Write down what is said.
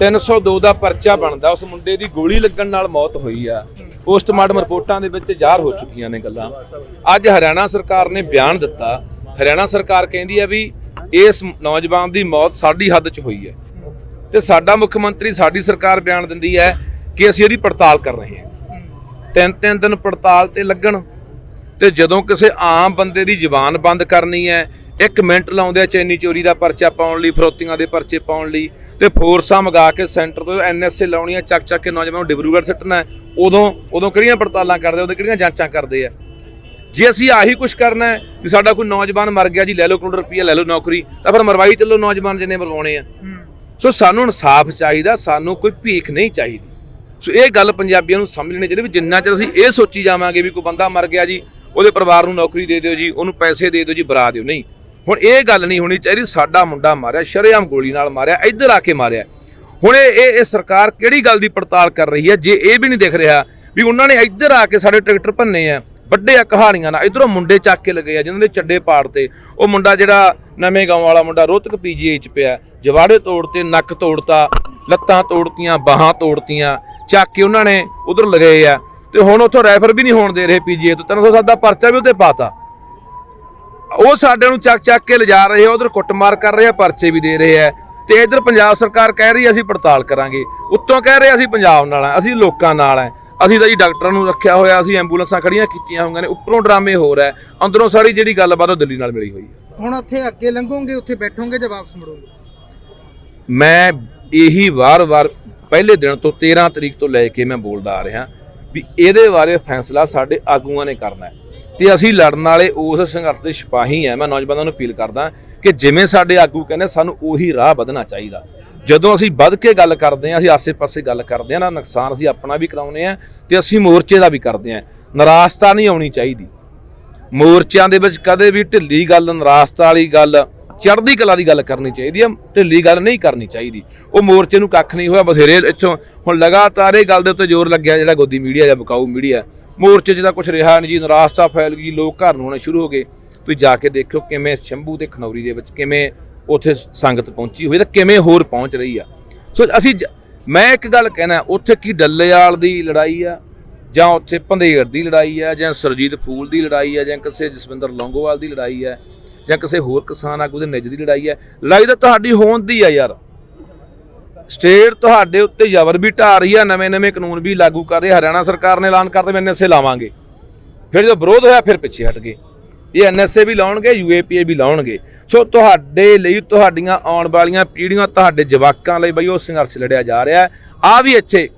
302 ਦਾ ਪਰਚਾ ਬਣਦਾ, ਉਸ ਮੁੰਡੇ ਦੀ ਗੋਲੀ ਲੱਗਣ ਨਾਲ ਮੌਤ ਹੋਈ ਆ। ਪੋਸਟਮਾਰਟਮ ਰਿਪੋਰਟਾਂ ਦੇ ਵਿੱਚ ਜ਼ਾਹਰ ਹੋ ਚੁੱਕੀਆਂ ਨੇ ਗੱਲਾਂ। ਅੱਜ ਹਰਿਆਣਾ ਸਰਕਾਰ ਨੇ ਬਿਆਨ ਦਿੱਤਾ। ਹਰਿਆਣਾ ਸਰਕਾਰ ਕਹਿੰਦੀ ਹੈ ਵੀ ਇਸ ਨੌਜਵਾਨ ਦੀ ਮੌਤ ਸਾਡੀ ਹੱਦ 'ਚ ਹੋਈ ਹੈ। ਤੇ ਸਾਡਾ ਮੁੱਖ ਮੰਤਰੀ, ਸਾਡੀ ਸਰਕਾਰ ਬਿਆਨ ਦਿੰਦੀ ਹੈ ਕਿ ਅਸੀਂ ਇਹਦੀ ਪੜਤਾਲ ਕਰ ਰਹੇ ਹਾਂ। ਤਿੰਨ ਤਿੰਨ ਦਿਨ ਪੜਤਾਲ ਤੇ ਲੱਗਣ। ਤੇ ਜਦੋਂ ਕਿਸੇ ਆਮ ਬੰਦੇ ਦੀ ਜ਼ੁਬਾਨ ਬੰਦ ਕਰਨੀ ਹੈ ਇੱਕ ਮਿੰਟ ਲਾਉਂਦੇ ਆ ਚੈਨੀ ਚੋਰੀ ਦਾ ਪਰਚਾ ਪਾਉਣ ਲਈ ਫਰੋਤੀਆਂ ਦੇ ਪਰਚੇ ਪਾਉਣ ਲਈ ਤੇ ਫੋਰਸਾਂ ਮੰਗਾ ਕੇ ਸੈਂਟਰ ਤੋਂ ਐਨਐਸਏ ਲਾਉਣੀਆਂ ਚੱਕ ਚੱਕ ਕੇ ਨੌਜਵਾਨਾਂ ਨੂੰ ਡਿਬਰੂਗੜ੍ਹ ਸਿੱਟਣਾ ਉਦੋਂ ਉਦੋਂ ਕਿਹੜੀਆਂ ਪੜਤਾਲਾਂ ਕਰਦੇ ਉਦੋਂ ਕਿਹੜੀਆਂ ਜਾਂਚਾਂ ਕਰਦੇ ਆ? ਜੇ ਅਸੀਂ ਆਹੀ ਕੁਝ ਕਰਨਾ ਹੈ ਵੀ ਸਾਡਾ ਕੋਈ ਨੌਜਵਾਨ ਮਰ ਗਿਆ ਜੀ ਲੈ ਲਓ ਕਰੋੜ ਰੁਪਈਆ ਲੈ ਲਓ ਨੌਕਰੀ ਤਾਂ ਫਿਰ ਮਰਵਾਈ ਚੱਲੋ ਨੌਜਵਾਨ ਜਿੰਨੇ ਮਰਵਾਉਣੇ ਆ। ਸੋ ਸਾਨੂੰ ਇਨਸਾਫ ਚਾਹੀਦਾ ਸਾਨੂੰ ਕੋਈ ਭੀਖ ਨਹੀਂ ਚਾਹੀਦੀ। ਸੋ ਇਹ ਗੱਲ ਪੰਜਾਬੀਆਂ ਨੂੰ ਸਮਝ ਲੈਣੀ ਚਾਹੀਦੀ ਵੀ ਜਿੰਨਾ ਚਿਰ ਅਸੀਂ ਇਹ ਸੋਚੀ ਜਾਵਾਂਗੇ ਵੀ ਕੋਈ ਬੰਦਾ ਮਰ ਗਿਆ ਜੀ ਉਹਦੇ ਪਰਿਵਾਰ ਨੂੰ ਨੌਕਰੀ ਦੇ ਦਿਓ ਜੀ ਉਹਨੂੰ ਪੈਸੇ ਦੇ ਦਿਓ ਜੀ ਬਰਾ ਦਿਓ। ਨਹੀਂ ਹੁਣ ਇਹ ਗੱਲ ਨਹੀਂ ਹੋਣੀ ਚਾਹੀਦੀ, ਸਾਡਾ ਮੁੰਡਾ ਮਾਰਿਆ, ਸ਼ਰੇਆਮ ਗੋਲੀ ਨਾਲ ਮਾਰਿਆ, ਇੱਧਰ ਆ ਕੇ ਮਾਰਿਆ। ਹੁਣ ਇਹ ਇਹ ਸਰਕਾਰ ਕਿਹੜੀ ਗੱਲ ਦੀ ਪੜਤਾਲ ਕਰ ਰਹੀ ਹੈ, ਜੇ ਇਹ ਵੀ ਨਹੀਂ ਦਿਖ ਰਿਹਾ ਵੀ ਉਹਨਾਂ ਨੇ ਇੱਧਰ ਆ ਕੇ ਸਾਡੇ ਟਰੈਕਟਰ ਭੰਨੇ ਆ, ਵੱਡੇ ਆ ਕਹਾਣੀਆਂ ਨਾਲ, ਇਧਰੋਂ ਮੁੰਡੇ ਚੱਕ ਕੇ ਲਗੇ ਆ, ਜਿਨ੍ਹਾਂ ਦੇ ਚੱਡੇ ਪਾੜ ਤੇ। ਉਹ ਮੁੰਡਾ ਜਿਹੜਾ ਨਵੇਂ ਗਾਉਂ ਵਾਲਾ ਮੁੰਡਾ ਰੋਹਤਕ ਪੀਜੀਆਈ ਚ ਪਿਆ, ਜਵਾੜੇ ਤੋੜਤੇ, ਨੱਕ ਤੋੜਤਾ, ਲੱਤਾਂ ਤੋੜਤੀਆਂ, ਬਾਹਾਂ ਤੋੜਤੀਆਂ, ਚੱਕ ਕੇ ਉਹਨਾਂ ਨੇ ਉਧਰ ਲਗਾਏ ਆ। ਤੇ ਹੁਣ ਉੱਥੋਂ ਰੈਫਰ ਵੀ ਨਹੀਂ ਹੋਣ ਦੇ ਰਹੇ ਪੀਜੀਆਈ ਤੋਂ, ਤੈਨੂੰ ਸਾਡਾ ਪਰਚਾ ਵੀ ਉੱਤੇ ਪਾਤਾ। ਉਹ ਸਾਡੇ ਨੂੰ ਚੱਕ ਚੱਕ ਕੇ ਲਿਜਾ ਰਹੇ ਆ ਉਧਰ ਕੁੱਟਮਾਰ ਕਰ ਰਹੇ ਆ ਪਰਚੇ ਵੀ ਦੇ ਰਹੇ ਆ। ਤੇ ਇਧਰ ਪੰਜਾਬ ਸਰਕਾਰ ਕਹਿ ਰਹੀ ਅਸੀਂ ਪੜਤਾਲ ਕਰਾਂਗੇ। ਉੱਤੋਂ ਕਹਿ ਰਹੇ ਅਸੀਂ ਪੰਜਾਬ ਨਾਲ ਆ ਅਸੀਂ ਲੋਕਾਂ ਨਾਲ ਆ। ਅਸੀਂ ਤਾਂ ਜੀ ਡਾਕਟਰਾਂ ਨੂੰ ਰੱਖਿਆ ਹੋਇਆ ਅਸੀਂ ਐਂਬੂਲੈਂਸਾਂ ਖੜੀਆਂ ਕੀਤੀਆਂ ਹੋਈਆਂ ਨੇ ਉੱਪਰੋਂ ਡਰਾਮੇ ਹੋ ਰਿਹਾ ਅੰਦਰੋਂ ਸਾਰੀ ਜਿਹੜੀ ਗੱਲਬਾਤ ਉਹ ਦਿੱਲੀ ਨਾਲ ਮਿਲੀ ਹੋਈ ਹੈ ਹੁਣ ਉੱਥੇ ਅੱਗੇ ਲੰਘੋਗੇ ਉੱਥੇ ਬੈਠੋਗੇ ਜਾਂ ਵਾਪਸ ਮੁੜੋਗੇ? ਮੈਂ ਇਹੀ ਵਾਰ-ਵਾਰ ਪਹਿਲੇ ਦਿਨ ਤੋਂ 13 ਤਰੀਕ ਤੋਂ ਲੈ ਕੇ ਮੈਂ ਬੋਲਦਾ ਆ ਰਿਹਾ ਵੀ ਇਹਦੇ ਬਾਰੇ ਫੈਸਲਾ ਸਾਡੇ ਆਗੂਆਂ ਨੇ ਕਰਨਾ ਹੈ। ਤੇ ਅਸੀਂ ਲੜਨ ਵਾਲੇ ਉਸ ਸੰਘਰਸ਼ ਦੇ ਸਿਪਾਹੀ ਆ ਮੈਂ ਨੌਜਵਾਨਾਂ ਨੂੰ ਅਪੀਲ ਕਰਦਾ ਕਿ ਜਿਵੇਂ ਸਾਡੇ ਆਗੂ ਕਹਿੰਦੇ, ਸਾਨੂੰ ਉਹੀ ਰਾਹ ਵਧਣਾ ਚਾਹੀਦਾ। ਜਦੋਂ ਅਸੀਂ ਵੱਧ ਕੇ ਗੱਲ ਕਰਦੇ ਹਾਂ, ਅਸੀਂ ਆਸੇ-ਪਾਸੇ ਗੱਲ ਕਰਦੇ ਹਾਂ, ਨਾ ਨੁਕਸਾਨ ਅਸੀਂ ਆਪਣਾ ਵੀ ਕਰਾਉਨੇ ਆ ਤੇ ਅਸੀਂ ਮੋਰਚੇ ਦਾ ਵੀ ਕਰਦੇ ਹਾਂ। ਨਿਰਾਸ਼ਤਾ ਨਹੀਂ ਆਉਣੀ ਚਾਹੀਦੀ। ਮੋਰਚਿਆਂ ਦੇ ਵਿੱਚ ਕਦੇ ਵੀ ਢਿੱਲੀ ਗੱਲ, ਨਿਰਾਸ਼ਤਾ ਵਾਲੀ ਗੱਲ ਚੜ੍ਹਦੀ ਕਲਾ ਦੀ ਗੱਲ ਕਰਨੀ ਚਾਹੀਦੀ ਆ, ਢਿੱਲੀ ਗੱਲ ਨਹੀਂ ਕਰਨੀ ਚਾਹੀਦੀ। ਉਹ ਮੋਰਚੇ ਨੂੰ ਕੱਖ ਨਹੀਂ ਹੋਇਆ, ਬਥੇਰੇ ਇੱਥੋਂ ਹੁਣ ਲਗਾਤਾਰ ਇਹ ਗੱਲ ਦੇ ਉੱਤੇ ਜ਼ੋਰ ਲੱਗਿਆ ਜਿਹੜਾ ਗੋਦੀ ਮੀਡੀਆ ਜਾਂ ਬਕਾਊ ਮੀਡੀਆ। ਮੋਰਚੇ 'ਚ ਤਾਂ ਕੁਝ ਰਿਹਾ ਨਹੀਂ ਜੀ, ਨਿਰਾਸ਼ਤਾ ਫੈਲ ਗਈ, ਲੋਕ ਘਰ ਨੂੰ ਆਉਣੇ ਸ਼ੁਰੂ ਹੋ ਗਏ। ਤੁਸੀਂ ਜਾ ਕੇ ਦੇਖਿਓ ਕਿਵੇਂ ਸ਼ੰਭੂ ਤੇ ਖਨੌਰੀ ਦੇ ਵਿੱਚ ਕਿਵੇਂ ਉੱਥੇ ਸੰਗਤ ਪਹੁੰਚੀ ਹੋਈ ਤੇ ਕਿਵੇਂ ਹੋਰ ਪਹੁੰਚ ਰਹੀ ਆ। ਸੋ ਅਸੀਂ ਜ- ਮੈਂ ਇੱਕ ਗੱਲ ਕਹਿਣਾ, ਉੱਥੇ ਕੀ ਡੱਲੇਵਾਲ ਦੀ ਲੜਾਈ ਆ, ਜਾਂ ਉੱਥੇ ਭੰਦੇਰ ਦੀ ਲੜਾਈ ਆ, ਜਾਂ ਸਰਜੀਤ ਫੂਲ ਦੀ ਲੜਾਈ ਆ, ਜਾਂ ਕਿਸੇ ਜਸਵਿੰਦਰ ਲੌਂਗੋਵਾਲ ਦੀ ਲੜਾਈ ਆ ਜਾਂ ਕਿਸੇ ਹੋਰ ਕਿਸਾਨ ਆਗੂ ਦੇ ਨਿੱਜ ਦੀ ਲੜਾਈ ਹੈ। ਲੜਾਈ ਤਾਂ ਤੁਹਾਡੀ ਹੋਣ ਦੀ ਆ ਯਾਰ। ਸਟੇਟ ਤੁਹਾਡੇ ਉੱਤੇ ਜ਼ਬਰ ਵੀ ਢਾ ਰਹੀ ਆ ਨਵੇਂ-ਨਵੇਂ ਕਾਨੂੰਨ ਵੀ ਲਾਗੂ ਕਰ ਰਹੀ ਹਰਿਆਣਾ ਸਰਕਾਰ ਨੇ ਐਲਾਨ ਕਰਤੇ ਮੈਂ ਐਨਐਸਏ ਲਾਵਾਂਗੇ। ਫਿਰ ਜਦੋਂ ਵਿਰੋਧ ਹੋਇਆ, ਫਿਰ ਪਿੱਛੇ ਹਟ ਗਏ। ਇਹ ਐਨਐਸਏ ਵੀ ਲਾਉਣਗੇ ਯੂਏਪੀਏ ਵੀ ਲਾਉਣਗੇ। ਸੋ ਤੁਹਾਡੇ ਲਈ ਤੁਹਾਡੀਆਂ ਆਉਣ ਵਾਲੀਆਂ ਪੀੜ੍ਹੀਆਂ, ਤੁਹਾਡੇ ਜਵਾਕਾਂ ਲਈ ਬਈ ਉਹ ਸੰਘਰਸ਼ ਲੜਿਆ ਜਾ ਰਿਹਾ ਆ ਵੀ ਅੱਛੇ।